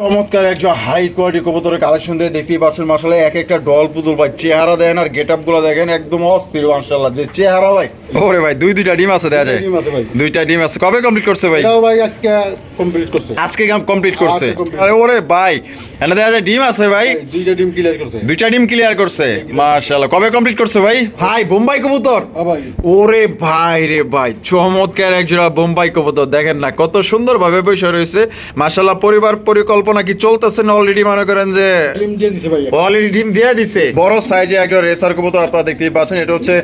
চমৎকার একজন high quality কবুতরের কালেকশন দিয়ে দেখতেই পাচ্ছেন মাসাল্লাহ এক একটা ডল পুতুল ভাই চেহারা দেন আর গেট আপগুলো দেখেন একদম অস্থির মাসাল্লাহ যে চেহারা ভাই। ওরে ভাই দুই দুইটা ডিম আছে দেখা যায়। ডিম আছে ভাই। দুইটা ডিম আছে। কবে কমপ্লিট করছে ভাই? ভাই আজকে কমপ্লিট করছে। আজকে কমপ্লিট করছে। আরে ওরে ভাই এনে দেখা যায় ডিম আছে ভাই। দুইটা ডিম ক্লিয়ার করছে। দুইটা ডিম ক্লিয়ার করছে মাশাআল্লাহ। কবে কমপ্লিট করছে ভাই? ভাই বোম্বাই কবুতর। ওরে ভাই রে ভাই চমৎকার এক জোড়া বোম্বাই কবুতর দেখেন না কত সুন্দর ভাবে বসে রয়েছে। মাশাআল্লাহ পরিবার পরিকল্পনা কি চলতেছে না অলরেডি মনে করেন যে ডিম দিয়ে দিছে অলরেডি ডিম দিয়ে দিছে? বড় সাইজে একটা রেসার কবুতর আপনারা দেখতেই পাচ্ছেন এটা হচ্ছে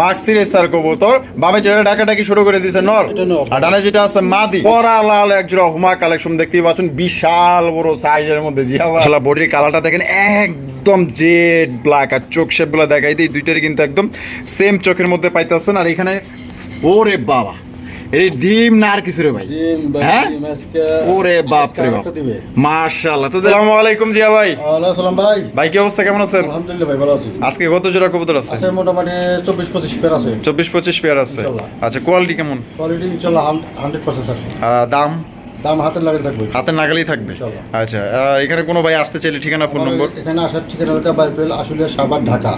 মাক্সি রেসার কবুতর। বামে যেটা ডাকাটাকি শুরু করে দিছে নর। আর ডানে যেটা আছে মাদি। পরা লাল এক জোড়া হুমা কালেকশন দেখতেই পাচ্ছেন বিশাল বড় সাইজের মধ্যে জি বডির কালারটা দেখেন এক একদম জেড ব্ল্যাক আর চোখ শেপগুলো দেখাই দিই দুইটারই কিন্তু একদম সেম চোখের মধ্যে পাইতেছেন। আর এখানে ওরে বাবা। এই ডিম না আর কিছু রে ভাই। ভাই হ্যাঁ? ওরে বাপ রে বাপ। মাশাআল্লাহ। তো আসসালামু আলাইকুম জিয়া ভাই। ওয়ালাইকুম ভাই। ভাই কি অবস্থা? কেমন আছেন? আলহামদুলিল্লাহ ভাই ভালো আছি। আজকে কত জোড়া কবুতর আছে? আছে মোটামুটি চব্বিশ পঁচিশ পেয়ার আছে। চব্বিশ পঁচিশ পেয়ার আছে। আচ্ছা কোয়ালিটি কেমন? কোয়ালিটি দাম? দাম হাতের লাগে থাকবে। হাতের নাগালেই থাকবে। আচ্ছা এখানে কোনো ভাই আসতে চাইলে ঠিকানা ফোন নম্বর? এখানে আসার ঠিকানা হচ্ছে বাইবেল আসলে Savar Dhaka.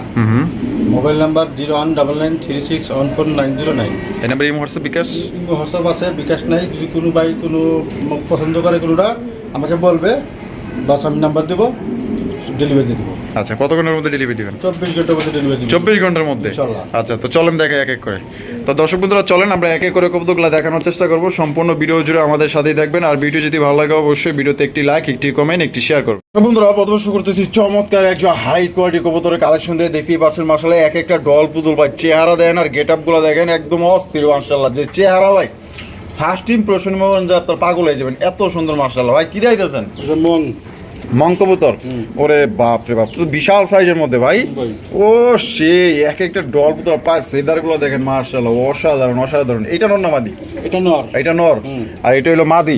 Mobile number zero one double nine three six one four nine zero nine. এই নাম্বার এই হোয়াটসঅ্যাপ বিকাশ? হোয়াটসঅ্যাপ আছে বিকাশ নাই। যদি কোনো ভাই কোনো পছন্দ করে কোনোটা আমাকে বলবে বাস আমি নাম্বার দেবো ডেলিভারি দিয়ে দেবো। আচ্ছা কত ঘণ্টার মধ্যে ডেলিভারি দিবেন? চব্বিশ ঘণ্টার মধ্যে ডেলিভারি চব্বিশ ঘণ্টার মধ্যে। আচ্ছা তো চলেন দেখা এক এক করে। তো দর্শক বন্ধুরা চলেন আমরা এক এক করে কবুতরগুলো দেখানোর চেষ্টা করব। সম্পূর্ণ ভিডিও জুড়ে আমাদের সাথেই থাকবেন। আর ভিডিও যদি ভালো লাগে অবশ্যই ভিডিওতে একটি লাইক একটি কমেন্ট একটি শেয়ার করবেন। বন্ধুরা প্রথম শুরু করতেছি চমৎকার একজন হাই কোয়ালিটি কবুতরের কালেকশন দিয়ে দেখতেই পাচ্ছেন মাসাল্লাহ এক একটা ডল পুতুল ভাই। চেহারা দেন আর গেট আপগুলো দেখেন একদম অস্থির মার্শাল্লাহ যে চেহারা ভাই। ফার্স্ট ইমপ্রেশন আপনার পাগল হয়ে যাবেন। এত সুন্দর মার্শাল্লাহ ভাই কি রাইতেছেন এটা মন। মং কবুতর ওরে বাপ রে বাপ তো বিশাল সাইজের মধ্যে ভাই। ও সে এক একটা ডল পুতুল পায়ের ফেদারগুলো দেখেন মার্শাল্লাহ অসাধারণ অসাধারণ। এটা নর না মাদি? এটা নর। এটা নর? আর এটা হলো মাদি।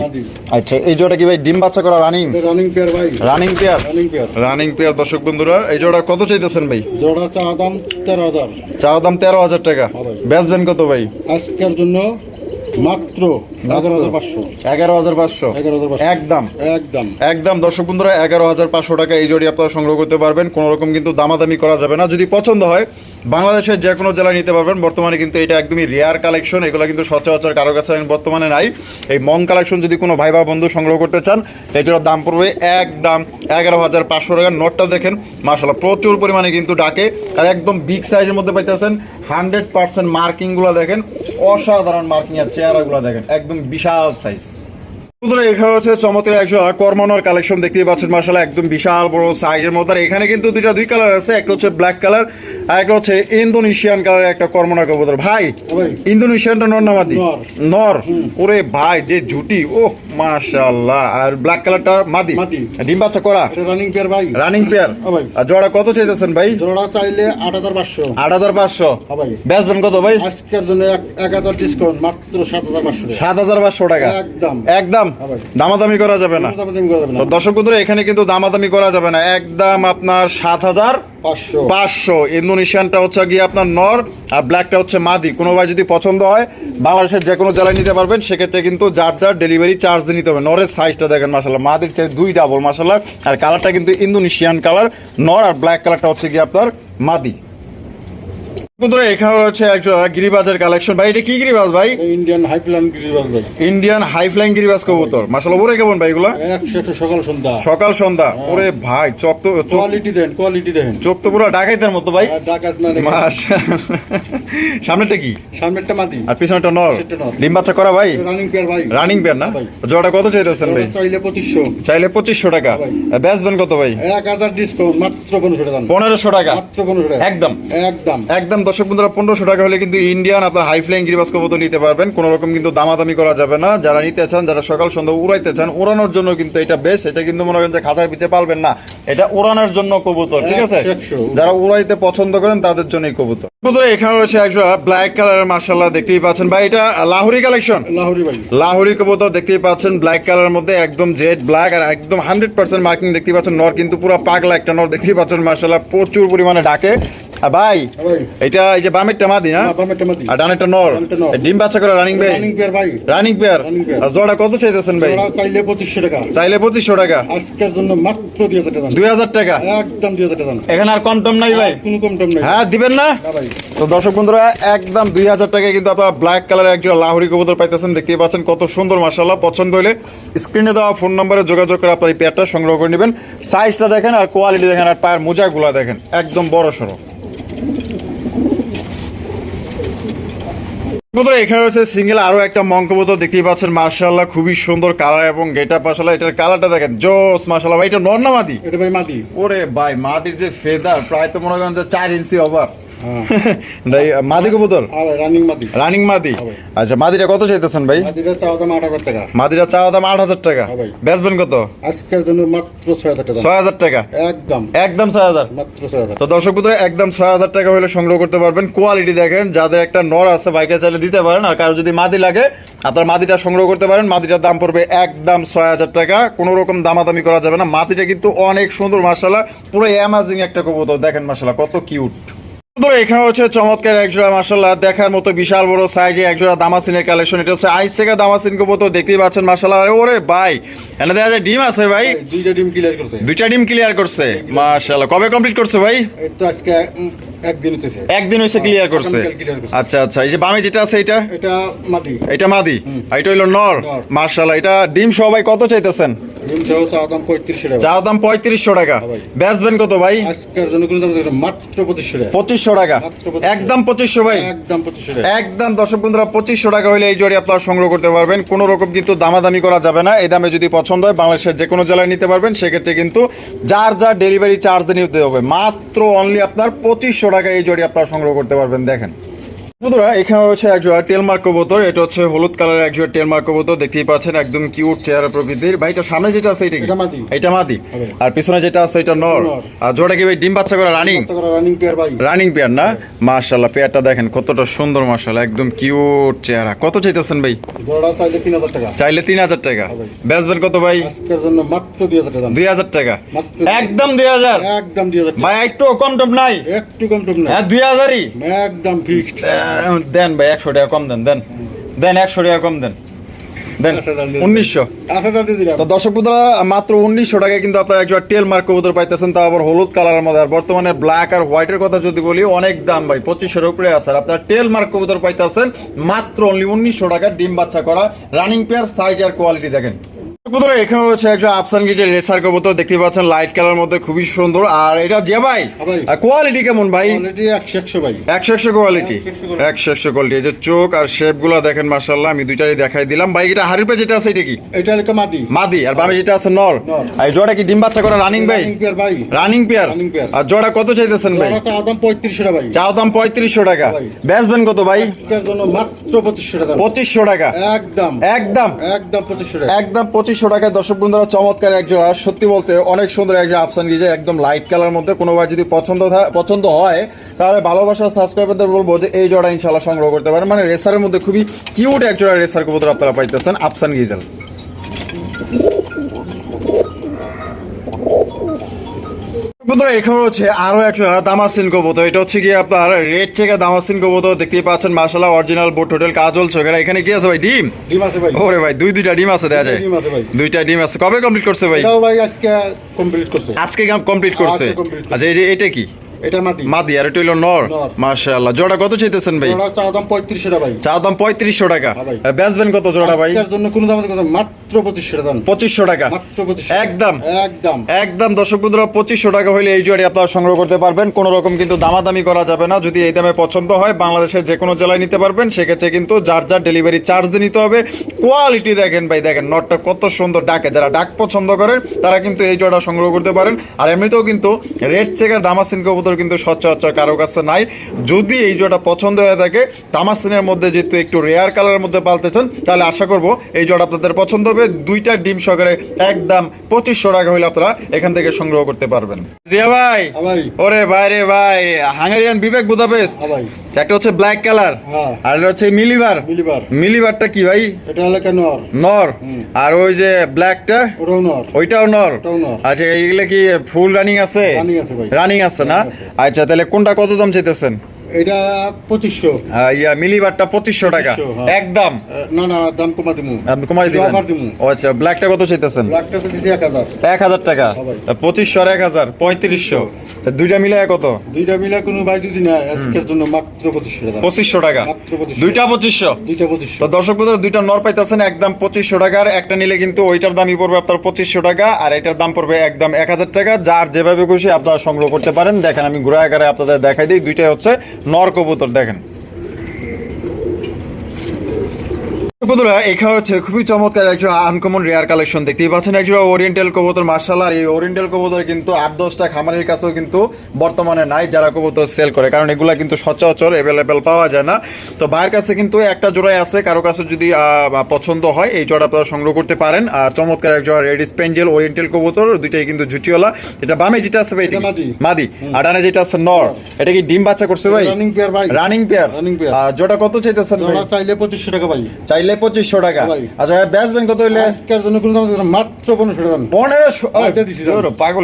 আচ্ছা এই জোড়া কি ভাই ডিম বাচ্চা করা রানিং? রানিং পেয়ার ভাই। Running pair running pair running pair দর্শক বন্ধুরা এই জোড়া কত চাইতেছেন ভাই? জোড়া চা দাম তেরো হাজার। চাওয়া দাম তেরো হাজার টাকা। বেচবেন কত ভাই? আজকের জন্য মাত্র এগারো হাজার পাঁচশো। এগারো হাজার পাঁচশো। একদম। একদম। একদম। দর্শক বন্ধুরা এগারো হাজার পাঁচশো টাকা এই জড়ি আপনারা সংগ্রহ করতে পারবেন। কোনো রকম কিন্তু দামাদামি করা যাবে না। যদি পছন্দ হয় বাংলাদেশের যে কোনো জেলায় নিতে পারবেন। বর্তমানে কিন্তু এটা একদমই রেয়ার কালেকশন এগুলো কিন্তু সচরাচর কারও কাছে বর্তমানে নাই। এই মং কালেকশন যদি কোনো ভাই বা বন্ধু সংগ্রহ করতে চান, এটার দাম পড়বে এক দাম এগারো হাজার পাঁচশো টাকার নোটটা দেখেন মাসাল্লাহ প্রচুর পরিমাণে কিন্তু ডাকে। আর একদম বিগ সাইজের মধ্যে পাইতেছেন হান্ড্রেড পার্সেন্ট মার্কিংগুলো দেখেন, অসাধারণ মার্কিং আর চেহারাগুলো দেখেন, একদম বিশাল সাইজ বন্ধুরা এখানে হচ্ছে চমৎকার একশো কর্মনর কালেকশন দেখতেই পাচ্ছেন। মার্শাল একদম বিশাল বড় সাইজের মধ্যে। আর এখানে কিন্তু দুইটা দুই কালার আছে। একটা হচ্ছে ব্ল্যাক কালার আর একটা হচ্ছে ইন্দোনেশিয়ান কালারের একটা কর্মনর কবুতর। ভাই। ইন্দোনেশিয়ানটা নর নামাদি নর। নর? ওরে ভাই যে জুটি ও মাশাআল্লাহ। আর ব্ল্যাক কালারটা মাদি। ডিম বাচ্চা করা? রানিং পেয়ার ভাই। রানিং পেয়ার হ্যাঁ ভাই। আর জোড়া কত চাইতেছেন ভাই? জোড়া চাইলে আট হাজার পাঁচশো। আট হাজার পাঁচশো। হ্যাঁ ভাই। বেচবেন কত ভাই? আজকের জন্য এক- হাজার ডিসকাউন্ট মাত্র সাত হাজার পাঁচশো সাত হাজার পাঁচশো টাকা। একদম। একদম। দামাদামি করা যাবে না। দর্শক বন্ধুরা এখানে কিন্তু দামাদামি করা যাবে না। একদম আপনার সাত হাজার পাঁচশো। পাঁচশো। ইন্দোনেশিয়ানটা হচ্ছে গিয়ে আপনার নর আর ব্ল্যাকটা হচ্ছে মাদি। কোনো ভাই যদি পছন্দ হয় বাংলাদেশের যে কোনো জেলায় নিতে পারবেন। সেক্ষেত্রে কিন্তু যার যার ডেলিভারি চার্জ দিয়ে নিতে হবে। নরের সাইজটা দেখেন মাসাল্লাহ মাদির চাই দুই ডাবল মাসাল্লাহ আর কালারটা কিন্তু ইন্দোনেশিয়ান কালার নর আর ব্ল্যাক কালারটা হচ্ছে গিয়ে আপনার মাদি। বন্ধুরা এখানে হচ্ছে একটা গিরিবাজের কালেকশন ভাই এটা কি গিরিবাজ ভাই? ইন্ডিয়ান হাই প্ল্যান গিরিবাজ ভাই। ইন্ডিয়ান হাই ফ্লাইং গিরিবাজ কবুতর। মাসাল্লাহ ওরে কেমন ভাই এগুলা? সকাল সন্ধ্যা। সকাল সন্ধ্যা। ওরে ভাই চোখ তো কোয়ালিটি দেন কোয়ালিটি দেন। চোখ তো পুরো ডাকাইতের মতো ভাই। ডাকাত মানে মাশাআল্লাহ। সামনেটা কি? সামনেরটা মাদি আর পিছনেটা নর। ডিম বাচ্চা করা ভাই? রানিং পেয়ার ভাই। রানিং বের না। জোড়া কত চাইতেছেন ভাই? চাইলে পঁচিশশো। চাইলে পঁচিশশো টাকা। ভাই। আর বেচবেন কত ভাই? এক হাজার ডিসকাউন্ট মাত্র পনেরোশো টাকা দাম। পনেরোশো টাকা। মাত্র পনেরোশো টাকা। একদম। একদম। একদম দর্শক বন্ধুরা পনেরোশো টাকা হলে কিন্তু ইন্ডিয়ান আপনার হাই ফ্লাইং গিরিবাস কবুতর নিতে পারবেন। কোনো রকম কিন্তু দামাদামি করা যাবে না। যারা নিতে চান যারা সকাল সন্ধ্যা উড়াইতে চান উড়ানোর জন্য কিন্তু এটা বেশ এটা কিন্তু মনে করেন যে খাঁচার পিঠে পালবেন না। এটা উড়ানোর জন্য কবুতর ঠিক আছে? একশো, একশো। যারা উড়াইতে পছন্দ করেন তাদের জন্যই কবুতর। এখানে রয়েছে একটা ব্ল্যাক কালারের মার্শাল্লাহ দেখতেই পাচ্ছেন। ভাই এটা লাহুরি কালেকশন লাহোরি ভাই। লাহোরি কবুতর দেখতেই পাচ্ছেন ব্ল্যাক কালারের মধ্যে একদম জেড ব্ল্যাক আর একদম হান্ড্রেড পার্সেন্ট মার্কিং দেখতেই পাচ্ছেন। নর কিন্তু পুরো পাগলা একটা নর দেখতেই পাচ্ছেন মার্শাল্লাহ প্রচুর পরিমাণে ডাকে। আর ভাই এটা এই যে বামেরটা মাদি না? বামেরটা মাদি। আর ডানেরটা নর। ডিম বাচ্চা করে রানিং ভাই রানিং পেয়ার ভাই। রানিং পেয়ার আর জোড়া কত চাইতেছেন ভাই? ওরা চাইলে পঁচিশশো টাকা। চাইলে পঁচিশশো টাকা। আজকের জন্য মাত্র দুই হাজার টাকা। দুই হাজার টাকা। একদম দুই হাজার টাকা। এখানে আর কম টম নাই ভাই। কোনো কম টম নেই। হ্যাঁ দিবেন না? তো দর্শক বন্ধুরা একদম দুই হাজার টাকায় কিন্তু আপনারা ব্ল্যাক কালার একজন লাহোরি কবুতর পাইতেছেন। দেখতেই পাচ্ছেন কত সুন্দর মার্শাল্লাহ পছন্দ হলে স্ক্রিনে দেওয়া ফোন নম্বরে যোগাযোগ করে আপনার এই পেয়ারটা সংগ্রহ করে নেবেন। সাইজটা দেখেন আর কোয়ালিটি দেখেন আর পায়ের মোজাগুলা দেখেন। একদম বড় সড়ো বন্ধুরা এখানে রয়েছে সিঙ্গেল আরও একটা মঙ্কবত দেখতেই পাচ্ছেন। মার্শাল্লাহ খুবই সুন্দর কালার এবং গেটা মার্শাল্লাহ এটার কালারটা দেখেন। জোস মার্শাল্লাহ ভাই এটা নর না মাদি? এটা ভাই মাদি। ওরে ভাই মাদির যে ফেদার প্রায় তো মনে করেন যে চার ইঞ্চি ওভার মাদি কবুতর? রানিং মাদি। রানিং মাদি? আচ্ছা মাদিটা কত চাইতেছেন ভাই? মাদিটা চাওয়া দাম আট হাজার টাকা। মাদিটা চাওয়া দাম আট হাজার টাকা। বেচবেন কত? আজকের জন্য মাত্র ছয় হাজার টাকা। ছয় হাজার টাকা? একদম। একদম ছয় হাজার? মাত্র ছয় হাজার। তো দর্শক পুত্র একদম ছয় হাজার টাকা হলে সংগ্রহ করতে পারবেন। কোয়ালিটি দেখেন যাদের একটা নর আছে বাইকে চাইলে দিতে পারেন। আর কারও যদি মাদি লাগে আপনার মাদিটা সংগ্রহ করতে পারেন। মাদিটার দাম পড়বে একদম ছয় হাজার টাকা। কোনো রকম দামাদামি করা যাবে না। মাদিটা কিন্তু অনেক সুন্দর মার্শাল্লাহ পুরো অ্যামাজিং একটা কবুতর। দেখেন মার্শাল্লাহ কত কিউট বন্ধুরা, এখানে হচ্ছে চমৎকার একজোড়া মার্শাল্লাহ দেখার মতো বিশাল বড় সাইজে একজোড়া দামাসিনের কালেকশন এটা হচ্ছে আইস থেকে দামাসিন কবুতর দেখতেই পাচ্ছেন মার্শাল্লাহ আরে ওরে ভাই এনে দেখা যায় ডিম আছে ভাই? ভাই, দুইটা ডিম ক্লিয়ার করছে। দুইটা ডিম ক্লিয়ার করছে মার্শাল্লাহ কবে কমপ্লিট করছে ভাই? তো আজকে একদিন একদিন হয়েছে ক্লিয়ার করছে। আচ্ছা আচ্ছা এই যে বামে যেটা আছে এটা? এটা মাদি। এটা মাদি। আর এটা হইল নর। মার্শাল্লাহ এটা ডিম সবাই কত চাইতেছেন? চাওয়া দাম পঁয়ত্রিশশো টাকা। হ্যাঁ। বেচবেন কত ভাই? আজকের জন্য মাত্র পঁচিশশো টাকা। পঁচিশশো টাকা। একদম পঁচিশশো ভাই। একদম পঁচিশশো একদম দর্শক বন্ধুরা পঁচিশশো টাকা হলে এই জড়ি আপনারা সংগ্রহ করতে পারবেন। কোনো রকম কিন্তু দামাদামি করা যাবে না। এই দামে যদি পছন্দ হয় বাংলাদেশের যে কোনো জেলায় নিতে পারবেন। সেক্ষেত্রে কিন্তু যার যার ডেলিভারি চার্জ নিতে হবে। মাত্র অনলি আপনার পঁচিশশো টাকা এই জড়ি আপনারা সংগ্রহ করতে পারবেন। দেখেন। বন্ধুরা এখানে রয়েছে একজোড়া টেলমার্ক কবুতর। এটা হচ্ছে হলুদ কালারের একজোড়া টেলমার্ক কবুতর। দেখতেই পাচ্ছেন একদম কিউট চেহারা প্রকৃতির। ভাই এটা সামনে যেটা আছে এটা কি? এটা মাদি। আর পিছনে যেটা আছে এটা নর। আর জোড়া কি ভাই ডিম বাচ্চা করে রানিং রানিং পেয়ার ভাই। রানিং পেয়ার না? মাশাল্লাহ পেয়ারটা দেখেন কতটা সুন্দর মাশাল্লাহ একদম কিউট চেহারা। কত চাইতেছেন ভাই? জোড়া চাইলে তিন হাজার টাকা। চাইলে তিন হাজার টাকা। হবে। বেচবেন কত ভাই? আজকের জন্য মাত্র দুই হাজার টাকা দুই হাজার টাকা। একদম দুই হাজার। একদম দুই হাজার টাকা। ভাই একটু কম টম নাই? একটু কম টম নাই। হ্যাঁ দুই হাজারই? একদম ফিক্সড দেন ভাই একশো টাকা কম দেন দেন। দেন একশো টাকা কম দেন। দেন। উনিশশো। আচ্ছা তো দর্শক বন্ধুরা মাত্র উনিশশো টাকায় কিন্তু আপনারা একজন টেল মার্ক কবুতর পাইতেছেন তা আবার হলুদ কালারের মধ্যে। আর বর্তমানে ব্ল্যাক আর হোয়াইটের কথা যদি বলি অনেক দাম ভাই পঁচিশের উপরে আছে। আর আপনারা টেল মার্ক কবুতর পাইতেছেন মাত্র অনলি উনিশশো টাকার ডিম বাচ্চা করা রানিং পেয়ার সাইজ আর কোয়ালিটি দেখেন। বন্ধুরা এখানে রয়েছে একজন আফসান গিজের রেসার কবুতর দেখতে পাচ্ছেন লাইট কালার মধ্যে খুবই সুন্দর। আর এটা যে ভাই হ্যাঁ কোয়ালিটি কেমন ভাই? একশো একশো ভাই। একশো একশো কোয়ালিটি একশো একশো কোয়ালিটি এই যে চোখ আর শেপগুলো দেখেন মার্শাল্লাহ আমি দুইটাই দেখাই দিলাম। ভাই এটা হাড়ির পে যেটা আছে এটা কি? এটা হলো মাদি। মাদি আর বামে যেটা আছে নর। আর জোড়া কি ডিম বাচ্চা করে রানিং ভাই? Running pair. আর জোড়া কত চাইতেছেন ভাই? চাওয়া দাম পঁয়ত্রিশশো টাকা ভাই। চাও দাম পঁয়ত্রিশশো টাকা। বেচবেন কত ভাই? মাত্র পঁচিশশো টাকা পঁচিশশো টাকা। একদম। একদম। একদম পঁচিশশো টাকা। একদম পঁচিশশো টাকায় দর্শক বন্ধুরা চমৎকার এক জোড়া। সত্যি বলতে অনেক সুন্দর একজন আফসান গিজে একদম লাইট কালার মধ্যে। কোনোবার যদি পছন্দ পছন্দ হয়, তাহলে ভালোবাসার সাবস্ক্রাইবারদের বলব যে এই জোড়া ইনশাল্লাহ সংগ্রহ করতে পারেন। মানে রেসারের মধ্যে খুবই কিউট এক জোড়া রেসার কবুতর আপনারা পাইতেছেন আফসান গিজেল বন্ধুরা এখানে হচ্ছে আরও একটা দামাসিন কবুতর। এটা হচ্ছে কি আপনার রেড চেকা দামাসিন কবুতর দেখতেই পাচ্ছেন মার্শাল্লাহ অরিজিনাল বোট হোটেল কাজল চোখেরা এখানে কি আছে ভাই ডিম? ডিম আছে ভাই। ওরে ভাই দুই দুইটা ডিম আছে দেওয়া যায়। দুইটা ডিম আছে। কবে কমপ্লিট করছে ভাই? ভাই আজকে কমপ্লিট করছে। আজকে কমপ্লিট করছে। আচ্ছা এই যে এটা কি? এটা মাদি। মাদি আর এটা হইল নর। নর। মাশাআল্লাহ। জোড়া কত চাইতেছেন ভাই? জোড়া চাওয়া দাম পঁয়ত্রিশশো টাকা ভাই। চা দাম পঁয়ত্রিশশো টাকা। হ্যাঁ বেচবেন কত জোড়া ভাই? আজকের জন্য কোনো দাম মাত্র পঁচিশশো টাকা দাম। পঁচিশশো টাকা। মাত্র পঁচিশশো একদম। একদম। একদম। দর্শক বন্ধুরা পঁচিশশো টাকা হলে এই জোয়ারি আপনারা সংগ্রহ করতে পারবেন। কোনো রকম কিন্তু দামাদামি করা যাবে না। যদি এই দামে পছন্দ হয় বাংলাদেশের যে কোনো জেলায় নিতে পারবেন। সেক্ষেত্রে কিন্তু যার যার ডেলিভারি চার্জ দিয়ে নিতে হবে। কোয়ালিটি দেখেন ভাই দেখেন নটটা কত সুন্দর ডাকে। যারা ডাক পছন্দ করেন তারা কিন্তু এই জোড়া সংগ্রহ করতে পারেন। আর এমনিতেও কিন্তু রেড চেকার দামাসিন কবুতর কিন্তু সচরাচর কারও কাছে নাই। যদি এই জোড়া পছন্দ হয়ে থাকে দামাসিনের মধ্যে যেহেতু একটু রেয়ার কালারের মধ্যে পালতে চান তাহলে আশা করব এই জোড়া আপনাদের পছন্দ হবে। দুইটা ডিম সহকারে একদম পঁচিশশো টাকা হলে আপনারা এখান থেকে সংগ্রহ করতে পারবেন। জিয়া ভাই হ্যাঁ ওরে ভাই রে ভাই হাঙ্গেরিয়ান বিবেক বুদাপেস্ট। হ্যাঁ একটা হচ্ছে ব্ল্যাক কালার আর এটা হচ্ছে মিলিবার মিলিবার মিলিবারটা কি ভাই? এটা হলো কেন আর নর। আর ওই যে ব্ল্যাকটা ওটাও নর। ওইটাও নর। আচ্ছা এইগুলা কি ফুল রানিং আছে। রানিং আছে না। আচ্ছা তাহলে কোনটা কত দাম চাইতেছেন? এটা পঁচিশশো। ইয়া মিলিবারটা পঁচিশশো টাকা। 2500, হ্যাঁ। একদম না না দাম কমা দিমু। কমাই দিবেন? ও আচ্ছা ব্ল্যাকটা কত চাইতেছেন? ব্ল্যাকটা এক হাজার। টাকা। হ্যাঁ পঁচিশশো আর এক হাজার পঁয়ত্রিশশো। তা দুইটা মিলে কত? দুইটা মিলে কোনো ভাই যদি না আজকের জন্য মাত্র পঁচিশশো টাকা। পঁচিশশো টাকা? মাত্র পঁচিশ দুইটা পঁচিশশো? দুইটা পঁচিশশো। তো দর্শক বন্ধুরা দুইটা নর পাইতেছেন একদম পঁচিশশো টাকার। একটা নিলে কিন্তু ওইটার দামই পড়বে আপনার পঁচিশশো টাকা আর এটার দাম পড়বে একদম এক হাজার টাকা। যার যেভাবে খুশি আপনারা সংগ্রহ করতে পারেন। দেখেন আমি ঘুরে আকারে আপনাদের দেখাই দিই। দুইটাই হচ্ছে নর কবুতর দেখেন। বন্ধুরা এখানে হচ্ছে খুবই চমৎকার একজন আনকমন রেয়ার কালেকশন দেখতেই পাচ্ছেন। একজন ওরিয়েন্টাল কবুতর মার্শাল আর এই ওরিয়েন্টাল কবুতর কিন্তু আট দশটা খামারের কাছেও কিন্তু বর্তমানে নাই যারা কবুতর সেল করে। কারণ এগুলা কিন্তু সচরাচর অ্যাভেলেবেল পাওয়া যায় না। তো ভাইয়ের কাছে কিন্তু একটা জোড়াই আছে কারও কাছে যদি পছন্দ হয় এই জোড়া আপনারা সংগ্রহ করতে পারেন। আর চমৎকার একজন রেড স্পেঞ্জেল ওরিয়েন্টাল কবুতর দুইটাই কিন্তু ঝুটিওয়ালা। এটা বামে যেটা আছে ভাই? মাদি। আর ডানে যেটা আছে নর। এটা কি ডিম বাচ্চা করছে ভাই? রানিং পেয়ার ভাই। Running pair Running pair। জোড়া কত চাইতেছেন ভাই? চাইলে পঁচিশশো টাকা ভাই। চাইলে পঁচিশশো টাকা। ভাই। আচ্ছা কত হইলে? আজকের জন্য কোনো দাম মাত্র পনেরোশো টাকা। পনেরোশো। পাগল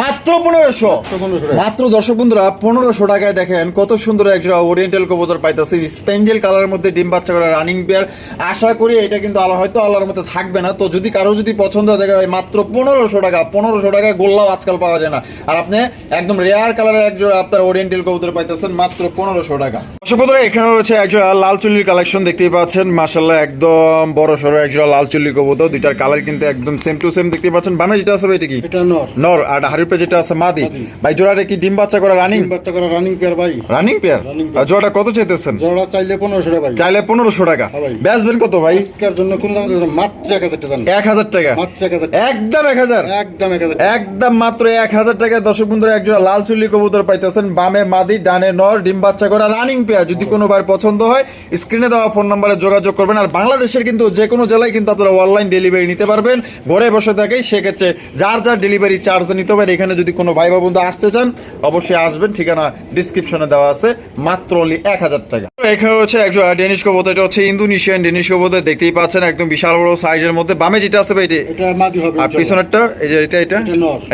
মাত্র পনেরোশো? মাত্র 1500 টাকা। মাত্র দর্শক বন্ধুরা পনেরোশো টাকায় দেখেন কত সুন্দর একজোড়া ওরিয়েন্টাল কবুতর পাইতেছে। স্পেঞ্জেল কালারের মধ্যে ডিম বাচ্চা করা রানিং পেয়ার আশা করি এটা কিন্তু আলো হয়তো আল্লাহর মধ্যে থাকবে না। তো যদি কারও যদি পছন্দ হয় দেখে মাত্র পনেরোশো টাকা পনেরোশো টাকায় গোল্লাও আজকাল পাওয়া যায় না। আর আপনি একদম রেয়ার কালারের একজোড়া আপনার ওরিয়েন্টাল কবুতর পাইতেছেন মাত্র পনেরোশো টাকা। দর্শক বন্ধুরা এখানে রয়েছে একজোড়া লাল চুল্লির কালেকশন দেখতেই পাচ্ছেন। মাসাল্লাহ একদম বড় সড়ো একজোড়া লাল চুল্লি কবুতর দুইটার কালার কিন্তু একদম সেম টু সেম দেখতে পাচ্ছেন। বামে যেটা আছে ভাই এটা কি? এটা নর। নর আর হারিপে যেটা আছে মাদি। ভাই জোড়াটা কি ডিম বাচ্চা করা রানিং বাচ্চা করা রানিং পেয়ার ভাই। রানিং পেয়ার আর জোড়াটা কত চাইতেছেন? জোড়া চাইলে পনেরোশো টাকা ভাই। চাইলে পনেরোশো টাকা। হ্যাঁ ভাই। বেচবেন কত ভাই? আজকের জন্য কোনো দাম মাত্র এক হাজার টাকা। দাম এক হাজার টাকা। মাত্র এক হাজার একদম এক হাজার। একদম এক হাজার একদম মাত্র এক হাজার টাকায় দর্শক বন্ধুরা একজোড়া লাল চুল্লি কবুতর পাইতেছেন। বামে মাদি ডানে নর ডিম বাচ্চা করা রানিং পেয়ার যদি কোনো বার পছন্দ হয় স্ক্রিনে দেওয়া ফোন নাম্বারে যোগাযোগ করবেন। আর বাংলাদেশের কিন্তু যে কোনো জেলায় কিন্তু আপনারা অনলাইন ডেলিভারি নিতে পারবেন। ঘরে বসে থাকেই সেক্ষেত্রে যার যার ডেলিভারি চার্জ নিতে পারে এখানে যদি কোনো ভাই বা বন্ধু আসতে চান অবশ্যই আসবেন। ঠিকানা ডিসক্রিপশনে দেওয়া আছে। মাত্র অনলি এক হাজার টাকা। এখানে হচ্ছে একজন ডেনিশ কবুতর এটা হচ্ছে ইন্দোনেশিয়ান ডেনিশ কবুতর দেখতেই পাচ্ছেন একদম বিশাল বড় সাইজের মধ্যে। বামে যেটা আছে ভাই এটি? এটা মাদি হবে আর পিছনেরটা এই যে এটা এটা?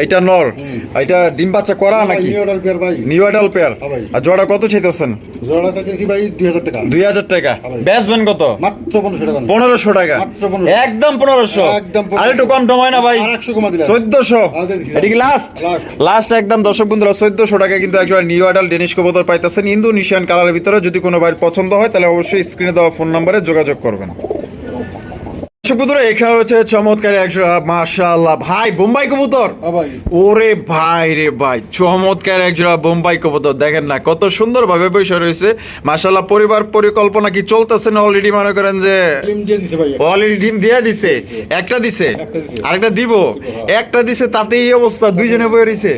এটা নর। এটা ডিম বাচ্চা করা নাকি? নিউ অর্ডার পেয়ার ভাই। নিউ পেয়ার হ্যাঁ আর জোড়া কত চাইতেছেন? জোড়া চাইতেছি ভাই দুই হাজার টাকা। দুই হাজার টাকা। ভাই। কত? মাত্র পনেরোশো টাকা পনেরোশো টাকা? একদম পনেরোশো? একদম 1500 আর একটু কম টমায় না ভাই। একশো কমা দিলাম। চোদ্দশো। এটা কি লাস্ট লাস্ট একদম দর্শক বন্ধুরা চোদ্দশো টাকা কিন্তু একবার নিউ অ্যাডাল ডেনিশ কবুতর পাইতেছেন। ইন্দোনেশিয়ান কালারের ভিতরে যদি কোনো ভাই পছন্দ হয় তাহলে অবশ্যই স্ক্রিনে দেওয়া ফোন নাম্বারে যোগাযোগ করবেন। বন্ধুরা এখানে হচ্ছে চমৎকার মাশাআল্লাহ। ভাই বোম্বাই কবুতর? হ্যাঁ ওরে ভাই রে ভাই চমৎকার একজোড়া বোম্বাই কবুতর। দেখেন না কত সুন্দর ভাবে বসে রয়েছে। মাশাআল্লাহ পরিবার পরিকল্পনা কি চলতেছে না অলরেডি মনে করেন যে অলরেডি ডিম দিয়ে দিছে? একটা দিছে? আরেকটা দিব? একটা দিছে তাতে এই অবস্থা। দুইজনে বয়ে রয়েছে?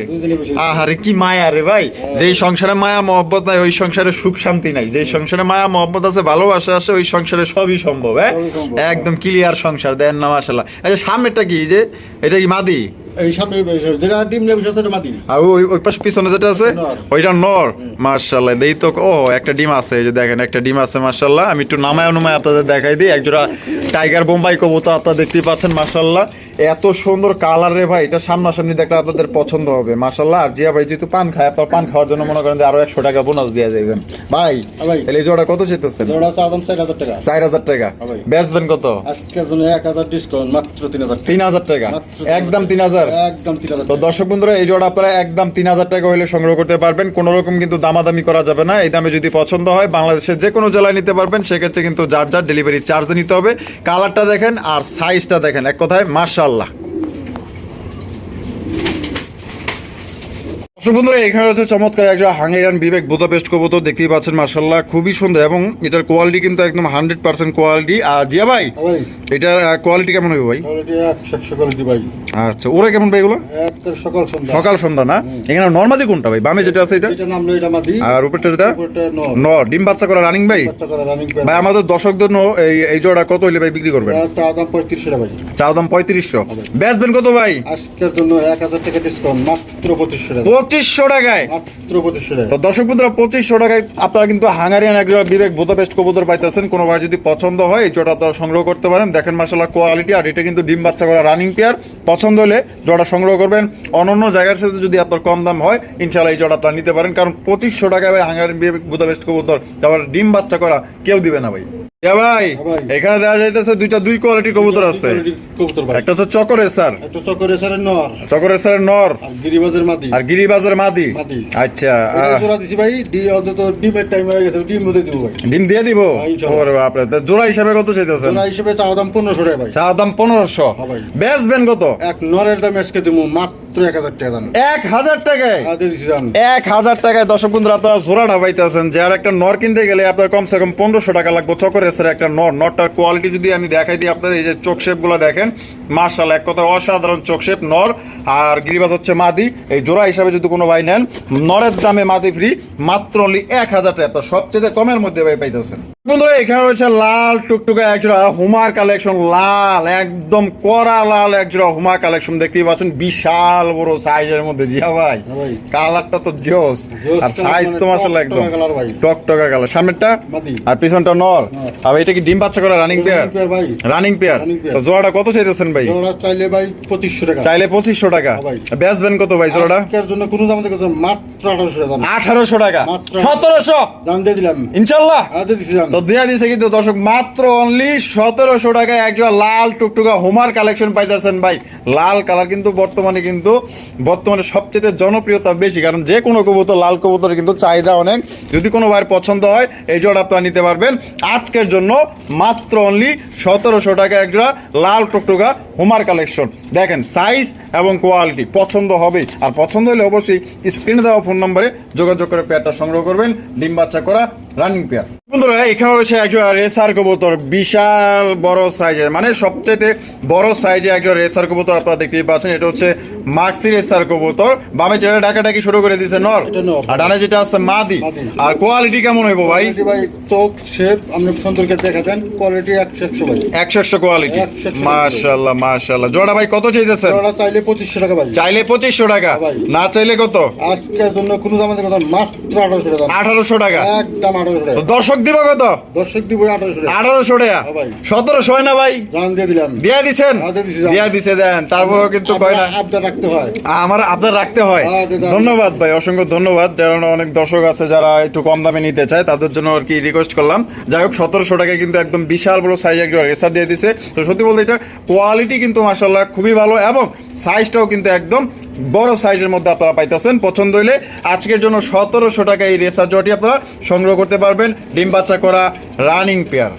আহারে কি মায়া রে ভাই। যেই সংসারে মায়া মহব্বত নাই ওই সংসারে সুখ শান্তি নাই। যেই সংসারে মায়া মহব্বত আছে ভালোবাসা আছে ওই সংসারে সবই সম্ভব হ্যাঁ? সম্ভব, একদম ক্লিয়ার সংসার দেন না মাসাল্লাহ আচ্ছা সামনেটা কি? যে এটা কি মাদি? এই সামনে যেটা ডিম দিয়ে বসে আছে আর ওই ওই পাশে পিছনে যেটা আছে ওইটা নর। মার্শাল্লাহ দেই তো ও একটা ডিম আছে এই যে দেখেন একটা ডিম আছে মার্শাল্লাহ আমি একটু নামায় অনুমায় আপনাদের দেখাই দিই। একজোড়া টাইগার বোম্বাই কবুতর আপনারা দেখতেই পাচ্ছেন মার্শাল্লাহ এত সুন্দর কালার রে ভাই এটা সামনাসামনি দেখলে আপনাদের পছন্দ হবে মার্শাল্লাহ আর জিয়া ভাই যেহেতু পান খায় আপনার পান খাওয়ার জন্য মনে করেন যে আরও একশো টাকা বোনাস দিয়ে যাবেন ভাই হ্যাঁ তাহলে এই জোড়া কত চেতেছেন জোড়া চার হাজার টাকা। চার হাজার টাকা। হ্যাঁ ভাই। বেচবেন কত? আজকের জন্য এক হাজার ডিসকাউন্ট মাত্র তিন হাজার তিন হাজার টাকা। একদম তিন হাজার। একদম তিন হাজার তো দর্শক বন্ধুরা এই জোড়া আপনারা একদম তিন হাজার টাকা হলে সংগ্রহ করতে পারবেন। কোনো রকম কিন্তু দামাদামি করা যাবে না। এই দামে যদি পছন্দ হয় বাংলাদেশের যে কোনো জেলায় নিতে পারবেন। সেক্ষেত্রে কিন্তু যার যার ডেলিভারি চার্জ নিতে হবে। কালারটা দেখেন আর সাইজটা দেখেন। এক কথায় মার্শাল্লাহ বন্ধুরা এখানে হচ্ছে চমৎকার একটা হাঙ্গেরিয়ান বিবেক বুদাপেস্ট কবুতর দেখতেই পাচ্ছেন মার্শাল্লাহ খুবই সুন্দর এবং এটার কোয়ালিটি কিন্তু একদম হান্ড্রেড পার্সেন্ট কোয়ালিটি আর জিয়া ভাই এটার কোয়ালিটি কেমন হবে ভাই? আচ্ছা ওরা কেমন ভাই এগুলো? সকাল সন্ধ্যা। সকাল সন্ধ্যা না? এখানে নর্মাদি কোনটা ভাই? বামে যেটা আছে এটা? আর উপরটা যেটা? নর। ডিম বাচ্চা করা রানিং ভাই? ভাই আমাদের দর্শকদের এই এই জোড়া কত হইলে ভাই বিক্রি করবেন? চা দাম পঁয়ত্রিশশো টাকা ভাই। চাও দাম পঁয়ত্রিশশো। বেচবেন কত ভাই? আজকের জন্য এক হাজার টাকা ডিসকাউন্ট মাত্র পঁচিশশো টাকা। পঁচিশশো টাকায়। তো দর্শক বন্ধুরা পঁচিশশো টাকায় আপনারা কিন্তু হাঙ্গারিয়ান একজন বিবেক বোতাপেস্ট কবুতর পাইতেছেন। কোনো ভাই যদি পছন্দ হয় এই জোড়া আপনারা সংগ্রহ করতে পারেন। দেখেন মাসাল্লাহ কোয়ালিটি আর এটা কিন্তু ডিম বাচ্চা করা রানিং পেয়ার পছন্দ হলে জোড়া সংগ্রহ করবেন। অন্যান্য জায়গার সাথে যদি আপনার কম দাম হয় ইনশাল্লাহ এই জোড়া আপনারা নিতে পারেন। কারণ পঁচিশশো টাকায় ভাই হাঙ্গারিয়ান বিবেক বোতাপেস্ট কবুতর তারপর ডিম বাচ্চা করা কেউ দিবে না ভাই। ভাই ভাই। এখানে দেখা যাইতেছে দুইটা দুই কোয়ালিটির কবুতর আছে। একটা হচ্ছে চকরে স্যার একটা চকরে স্যারের নর। চকরে স্যারের নর। আর গিরিবাজের মাদি। আর গিরিবাজের মাদি। আচ্ছা জোড়া দিছি ভাই ডি অন্তত ডিমের টাইম হয়ে গেছে ডিম মধ্যে দিব ভাই। ডিম দিয়ে দিব? হ্যাঁ, ওরে জোড়া হিসাবে কত চাইতেছেন? জোড়া হিসেবে চাওয়া দাম পনেরোশো টাকা ভাই। চা দাম পনেরোশো। হ্যাঁ ভাই। বেচবেন কত? এক নরের দাম আজকে দিব মাত্র এক হাজার টাকা দাম। এক হাজার টাকায়? আদে দিছি দাম। এক হাজার টাকায় দর্শক বন্ধুরা আপনারা জোড়াটা পাইতেছেন যে আর একটা নর কিনতে গেলে আপনার কমসে কম পনেরোশো টাকা লাগবে চকরের স্যার একটা নর। নরটার কোয়ালিটি যদি আমি দেখাই দিই আপনার এই যে চোখ শেপ দেখেন মার্শাল এক কথা অসাধারণ চোখ শেপ নর। আর গিরিবাজ হচ্ছে মাদি। এই জোড়া হিসাবে যদি কোনো ভাই নেন নরের দামে মাদি ফ্রি মাত্র অনলি এক হাজার টাকা। তো সবচেয়ে কমের মধ্যে ভাই পাইতেছেন। বন্ধুরা এখানে রয়েছে লাল টুকটুকে একজোড়া হুমার কালেকশন লাল একদম কড়া লাল একজোড়া হুমার কালেকশন দেখতেই পাচ্ছেন বিশাল বড় সাইজের মধ্যে জিয়া ভাই। হ্যাঁ কালারটা তো জোস। আর সাইজ তো মাসাল্লাহ একদম টকটকা কালার সামনেরটা? আর পিছনটা নর। আর এটা কি ডিম বাচ্চা করা রানিং পেয়ার রানিং পেয়ার তো জোড়াটা কত চাইতেছেন ভাই? জোড়া চাইলে ভাই পঁচিশশো টাকা। চাইলে পঁচিশশো টাকা। হ্যাঁ। বেচবেন কত ভাই জোড়াটা? জন্য কোনো দাম মাত্র আঠারোশো টাকা আঠারোশো টাকা। সতেরোশো? দাম দিয়ে দিলাম। ইনশাল্লাহ। দাম। তো দেয়া দিছে কিন্তু দর্শক মাত্র অনলি সতেরোশো টাকায় একজন লাল টুকটুকা হোমার কালেকশন পাইতেছেন ভাই। লাল কালার কিন্তু বর্তমানে কিন্তু বর্তমানে সবচেয়ে জনপ্রিয়তা বেশি, কারণ যে কোনো কবুতর, লাল কবুতরের কিন্তু চাহিদা অনেক। যদি কোনো ভাইয়ের পছন্দ হয়, এই জোড়া আপনারা নিতে পারবেন। আজকের জন্য মাত্র অনলি সতেরোশো টাকা এক জোড়া লাল টুকটুকা হোমার কালেকশন দেখেন সাইজ এবং কোয়ালিটি পছন্দ হবে আর পছন্দ হলে অবশ্যই স্ক্রিনে দেওয়া ফোন নম্বরে যোগাযোগ করে পেয়ারটা সংগ্রহ করবেন। ডিম বাচ্চা করা রানিং পেয়ার বন্ধুরা এখানে রয়েছে একজন রেসার কবুতর বিশাল বড় সাইজের মানে সবচেয়ে বড় সাইজে একজন রেসার কবুতর আপনারা দেখতেই পাচ্ছেন। এটা হচ্ছে মাক্সি রেসার কবুতর। বামে যেটা ডাকাডাকি শুরু করে দিছে নর। আর ডানে যেটা আছে মাদি। আর কোয়ালিটি কেমন হইব ভাই? চোখ শেপ আপনি সুন্দরকে দেখা দেন কোয়ালিটি একশো একশো একশো একশো কোয়ালিটি 100 একশো। মাশাল্লাহ মাশাল্লাহ জোড়া ভাই কত চাইতেছেন? জোড়া চাইলে পঁচিশশো টাকা ভাই। চাইলে পঁচিশশো টাকা? না চাইলে কত? আজকের জন্য কোনো দাম দেখো মাত্র আঠারোশো টাকা। দাম। আঠারোশো টাকা? একদম আঠারোশো তো টাকা দর্শক দিব কত? দর্শক দিব আঠারোশো টাকা। আঠারোশো টাকা। ভাই। সতেরোশো হয় না ভাই? জান দিয়ে দিলাম। দিয়া দিছেন? দিয়ে দিছি। দিয়া দিছে দেন। তারপরেও কিন্তু কয় না? আবদার রাখতে হয়। আমার আপনার রাখতে হয়। হ্যাঁ। ধন্যবাদ ভাই অসংখ্য ধন্যবাদ। যারা অনেক দর্শক আছে যারা একটু কম দামে নিতে চায় তাদের জন্য আর কি রিকোয়েস্ট করলাম। যাই হোক সতেরোশো টাকায় কিন্তু একদম বিশাল বড় সাইজ একজন রেসার দিয়ে দিছে। তো সত্যি বলতে এটা কোয়ালিটি কিন্তু মাসাল্লাহ খুবই ভালো এবং সাইজটাও কিন্তু একদম বড় সাইজের মধ্যে আপনারা পাইতেছেন, পছন্দ হইলে। আজকের জন্য সতেরোশো টাকা এই রেসার জটি আপনারা সংগ্রহ করতে পারবেন। ডিম বাচ্চা করা রানিং পেয়ার।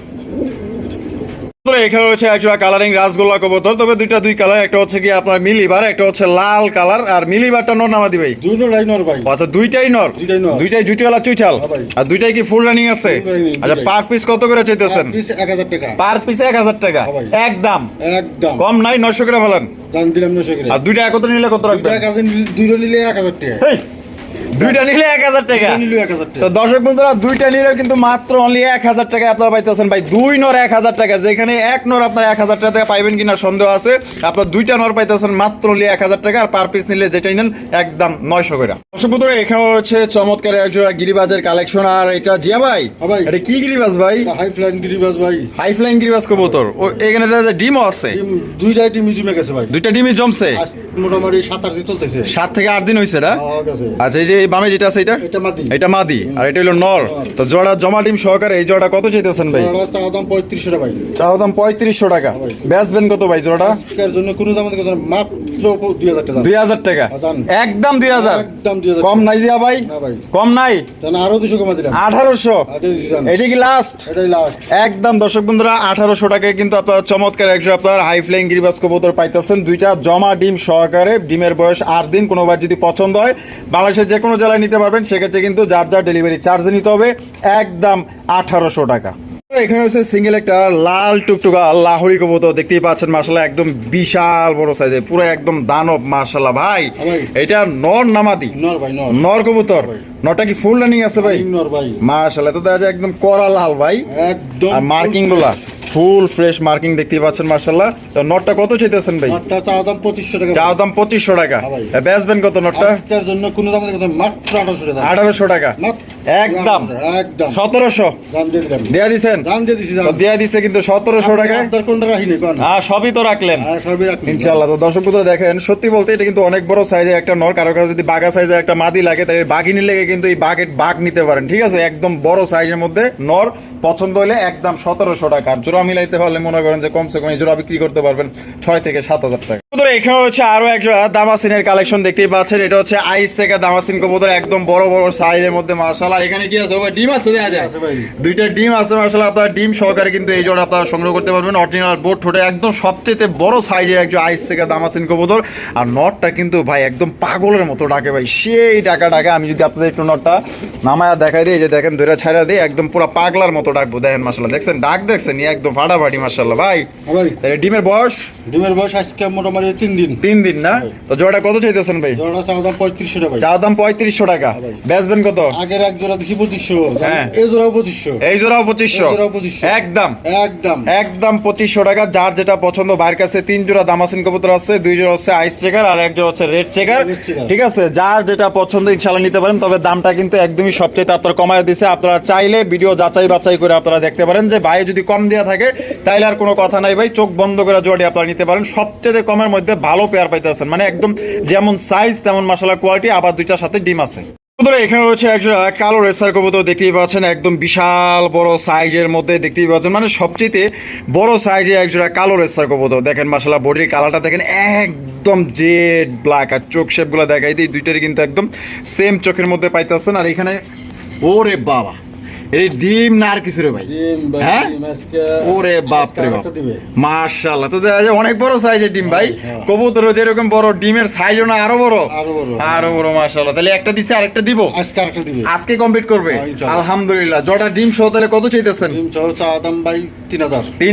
এখানে রয়েছে একটা কালারিং রাসগোল্লা কবুতর। তবে দুইটা দুই কালার একটা হচ্ছে কি আপনার মিলিবার একটা হচ্ছে লাল কালার আর মিলিবারটা নর নামাদি ভাই দুই লাইন ভাই। আচ্ছা দুইটাই নর? দুইটাই নর। দুইটাই জুটিওয়ালা চুইঠাল? হ্যাঁ আর দুইটাই কি ফুল রানিং আছে? আচ্ছা পার পিস কত করে চাইতেছেন? পার পিস এক হাজার টাকা। হ্যাঁ একদম। একদম। কম নাই নয়শো করে ফেলেন। নশো আর দুইটা একত্রে নিলে কত রাখবেন? দুইটা নিলে- এক হাজার টাকা। দুইটা নিলে এক হাজার টাকা। দুইটা নিলে তো দর্শক বন্ধুরা দুইটা নিলেও কিন্তু মাত্র অনলি এক হাজার টাকা আপনারা পাইতেছেন। ভাই দুই নর এক হাজার টাকা। যেখানে এক নর আপনার এক হাজার টাকা পাইবেন কিনা সন্দেহ আছে। আপনার দুইটা নর পাইতেছেন মাত্র অনলি এক হাজার টাকা। আর পার পিস নিলে যেটাই নেন একদম নয়শো করে। দর্শক বন্ধুরা এখানে রয়েছে চমৎকার একজোড়া গিরিবাজের কালেকশন আর এটা জিয়া ভাই হ্যাঁ এটা কি গিরিবাজ ভাই? হাই ফ্লাইন গিরিবাজ ভাই। হাই ফ্লাইং গিরিবাজ কবুতর। ও এখানে ডিমও আছে। দুইটাই টিম মিউজিয়ামে গেছে ভাই। দুইটা ডিমই জমছে। মোটামুটি সাত আট দিন চলতেছে। সাত থেকে আট দিন হয়েছে না? হ্যাঁ, আচ্ছা এই যে এই বামে যেটা আছে এটা? এটা মাদি। এটা মাদি। আর এটা হলো নর। তো জোড়া জমা ডিম সহকারে এই জোড়া কত চাইতেছেন ভাই? চাওয়া দাম পঁয়ত্রিশশো টাকা ভাই। চাও দাম পঁয়ত্রিশশো টাকা। বেচবেন কত ভাই জোড়াটা? জন্য কোনো দাম মাত্র দুই হাজার টাকা। দুই হাজার টাকা। একদম দুই হাজার। একদম দুই হাজার কম নাই দিয়া ভাই? না ভাই। কম নাই? জান আরও দুশো কমা দিলাম আঠারোশো। আর দিয়ে দিছি জান। এটা কি লাস্ট এটাই লাস্ট একদম দর্শক বন্ধুরা আঠারোশো টাকায় কিন্তু আপনার চমৎকার একজন আপনার হাই ফ্লাইং গিরিবাস কবুতর পাইতেছেন। দুইটা জমা ডিম সহকারে। ডিমের বয়স আট দিন কোনোবার যদি পছন্দ হয়। বাংলাদেশের যে কোনো জেলায় নিতে পারবেন সেক্ষেত্রে কিন্তু যার যার ডেলিভারি চার্জে নিতে হবে একদম আঠারোশো টাকা। এখানে হচ্ছে সিঙ্গেল একটা লাল টুকটুকা লাহরি কবুতর দেখতেই পাচ্ছেন মাসাল্লাহ একদম বিশাল বড় সাইজের পুরো একদম দানব মাসাল্লাহ ভাই। এটা নর নামাদি। নর কবুতর। নটা কি ফুল রানিং আছে ভাই? নর ভাই। মাশাল্লাহ তো দেখা যায় একদম করা লাল ভাই। একদম মার্কিংগুলা ফুল ফ্রেশ মার্কিং দেখতে পাচ্ছেন মার্শাল্লাহ। তো নটটা কত চাইতেছেন ভাই? নটটা চাওয়া দাম পঁচিশশো টাকা। চাও দাম পঁচিশশো টাকা। হ্যাঁ ভাই। বেচবেন কত নটটা? আজকের জন্য কোনো দাম মাত্র আঠারোশো টাকা। আঠারোশো টাকা। একদম। একদম। সতেরোশো। দাম দিয়ে দিলাম। দেয়া দিছেন? দাম দিয়ে দিছি দাম। দেয়া দিছে কিন্তু সতেরোশো টাকা। আপনার কোনটা রাখিনি কোন? হ্যাঁ সবই তো রাখলেন। হ্যাঁ সবই রাখনি ইনশাল্লাহ তো দর্শক বন্ধুরা দেখেন সত্যি বলতে এটা কিন্তু অনেক বড় সাইজের একটা নর কারও কাছে যদি বাঘা সাইজের একটা মাদি লাগে তাহলে বাঘিনি লেগে কিন্তু এই বাঘের বাঘ নিতে পারেন। ঠিক আছে? একদম বড় সাইজের মধ্যে নর। পছন্দ হলে একদম সতেরোশো টাকা। আর জোড়া মিলাইতে পারলে মনে করেন যে কমসে কম এই জোড়া বিক্রি করতে পারবেন ছয় থেকে সাত হাজার টাকা। বন্ধুরা, এখানে হচ্ছে আরও এক জোড়া দামাসিনের কালেকশন দেখতেই পাচ্ছেন। এটা হচ্ছে আইস থেকে দামাসিন কবুতর একদম বড় বড় সাইজের মধ্যে মার্শাল আর এখানে কি আছে? ভাই, ডিম আছে যায়? দুইটা ডিম আছে মার্শাল আপনার ডিম সহকারে কিন্তু এই জোড়া আপনারা সংগ্রহ করতে পারবেন। অরিজিনাল বোর্ড ঠোঁটে একদম সবচেয়ে বড় সাইজের একজন আইস থেকে দামাসিন কবুতর। আর নটটা কিন্তু ভাই একদম পাগলের মতো ডাকে ভাই। সেই ডাকা ডাকে। আমি যদি আপনাদের একটু নটটা নামায়া দেখাই দিই যে দেখেন ধরে ছাড়া দিই একদম পুরো পাগলার মতো ডাকবো। দেখেন মাসাল্লাহ দেখছেন? ডাক দেখছেন? একদম ফাটাফাটি হ্যাঁ ভাই ডিমের বয়স? ডিমের বয়স আজকে মোটামুটি তিন দিন। তিন দিন না? তো জোড়া কত চাইতেছেন ভাই? জোড়া চাওয়া দাম পঁয়ত্রিশশো টাকা ভাই। দাম পঁয়ত্রিশশো টাকা। বেচবেন কত? আগের এক জোড়া দিছি পঁচিশশো। হ্যাঁ। এই জোড়াও পঁচিশশো। এই জোড়াও পঁচিশশো। এই জোড়াও 2500 একদম। একদম। একদম পঁচিশশো টাকা। যার যেটা পছন্দ কাছে তিন জোড়া দামাসিন কবুতর আছে দুই জোড়া হচ্ছে আইস চেকার আর এক জোড়া হচ্ছে রেড চেকার ঠিক আছে? যার যেটা পছন্দ ইনশাল্লাহ নিতে পারেন। তবে দামটা কিন্তু একদমই সবচেয়ে আপনার কমায় দিছে। আপনারা চাইলে ভিডিও যাচাই বাছাই করে আপনারা দেখতে পারেন যে ভাই যদি কম দেওয়া থাকে তাইলে আর কোনো কথা নাই ভাই। চোখ বন্ধ করে জোয়াটি আপনারা নিতে পারেন। সবচেয়ে কমের মধ্যে ভালো পেয়ার পাইতেছেন। মানে একদম যেমন সাইজ তেমন মশলা কোয়ালিটি আবার দুইটার সাথে ডিম আছে। এখানে রয়েছে একজন কালো রেসার কবুতর দেখতেই পাচ্ছেন, একদম বিশাল বড় সাইজের মধ্যে দেখতেই পাচ্ছেন। মানে সবচেয়ে বড় সাইজের একজোড়া কালো রেসার কবুতর। দেখেন মাসালা বডির কালারটা দেখেন একদম জেড ব্ল্যাক আর চোখ শেপগুলো দেখাই দিই দুইটারই কিন্তু একদম সেম চোখের মধ্যে পাইতেছেন। আর এখানে, ওরে বাবা! এই ডিম না আর কিছু রে ভাই। হ্যাঁ? ওরে বাপ রে বাপ। মাশাআল্লাহ তো অনেক বড় সাইজের ডিম ভাই। যেরকম বড় ডিমের সাইজও না আরও বড়। আরও বড় মাশাআল্লাহ। তাহলে একটা দিছে আরেকটা দিব? আজকে আরেকটা দিবে। আজকে কমপ্লিট করবে? আলহামদুলিল্লাহ। জটা ডিম সহ তাহলে কত চাইতেছেন? ডিম দাম ভাই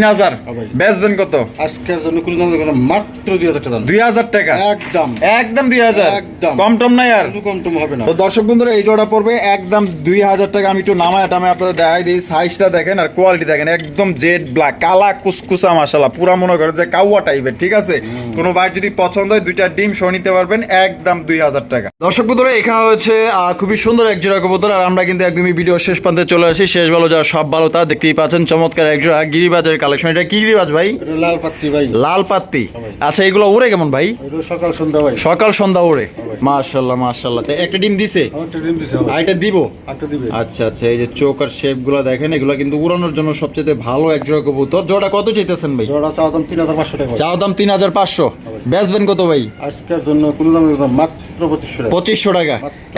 হাজার। হ্যাঁ। বেচবেন কত? আজকের জন্য কোনো দাম মাত্র দুই হাজার টাকা দাম। দুই হাজার টাকা? একদম। একদম দুই হাজার? একদম। কম টম নাই আর? কম টম হবে না। তো দর্শক বন্ধুরা এই জোড়া পড়বে একদম দুই হাজার টাকা। আমি একটু নামায় টামায় আপনাদের দেখাই দিই সাইজটা দেখেন আর কোয়ালিটি দেখেন একদম জেড ব্ল্যাক কালা কুসকুসা মাসাল্লাহ পুরা মনে করেন যে কাউয়া টাইপের ঠিক আছে? কোনো ভাই যদি পছন্দ হয় দুইটা ডিম সহ নিতে পারবেন একদম দুই হাজার টাকা। দর্শক বন্ধুরা এখানে হচ্ছে খুবই সুন্দর এক জোড়া কবুতর আর আমরা কিন্তু একদমই ভিডিও শেষ প্রান্তে চলে আসি। শেষ ভালো যা সব ভালো তা দেখতেই পাচ্ছেন চমৎকার এক জোড়া গিরিবাজের কালেকশন এটা কি গিরিবাজ ভাই? লাল পাত্তি ভাই। লাল পাত্তি আচ্ছা এগুলো ওরে কেমন ভাই? সকাল সন্ধ্যা ভাই। সকাল সন্ধ্যা ওরে মাশাল্লাহ মাশাল্লাহ তো একটা ডিম দিছে? আমারটা ডিম দিছে ভাই আর এটা দিব? একটা দিবে। আচ্ছা আচ্ছা এই যে চোখ আর শেপগুলো দেখেন এগুলো কিন্তু উড়ানোর জন্য সবচেয়ে ভালো এক জোড়া কবুতর। জোড়া কত চাইতেছেন ভাই? জোড়া চাওয়া দাম তিন হাজার পাঁচশো টাকা। চাও দাম তিন হাজার পাঁচশো। বেচবেন কত ভাই? আজকের জন্য কোনো দাম মাত্র পঁচিশশো টাকা। পঁচিশশো টাকা।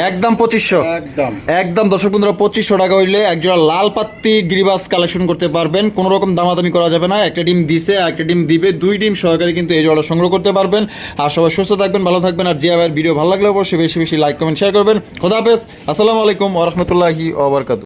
একদম পঁচিশশো। একদম। একদম দর্শক বন্ধুরা পঁচিশশো টাকা হইলে একজোড়া লাল পাত্তি গিরিবাস কালেকশন করতে পারবেন। কোনো রকম দামাদামি করা যাবে না। একটা ডিম দিছে একটা ডিম দিবে দুই ডিম সহকারে কিন্তু এই জোড়া সংগ্রহ করতে পারবেন। আর সবাই সুস্থ থাকবেন ভালো থাকবেন। আর জিয়া ভাইয়ের ভিডিও ভালো লাগলে অবশ্যই বেশি বেশি লাইক কমেন্ট শেয়ার করবেন। খোদা হাফেজ। আসসালামু আলাইকুম ওরহমতুল্লাহি ওবরকাতু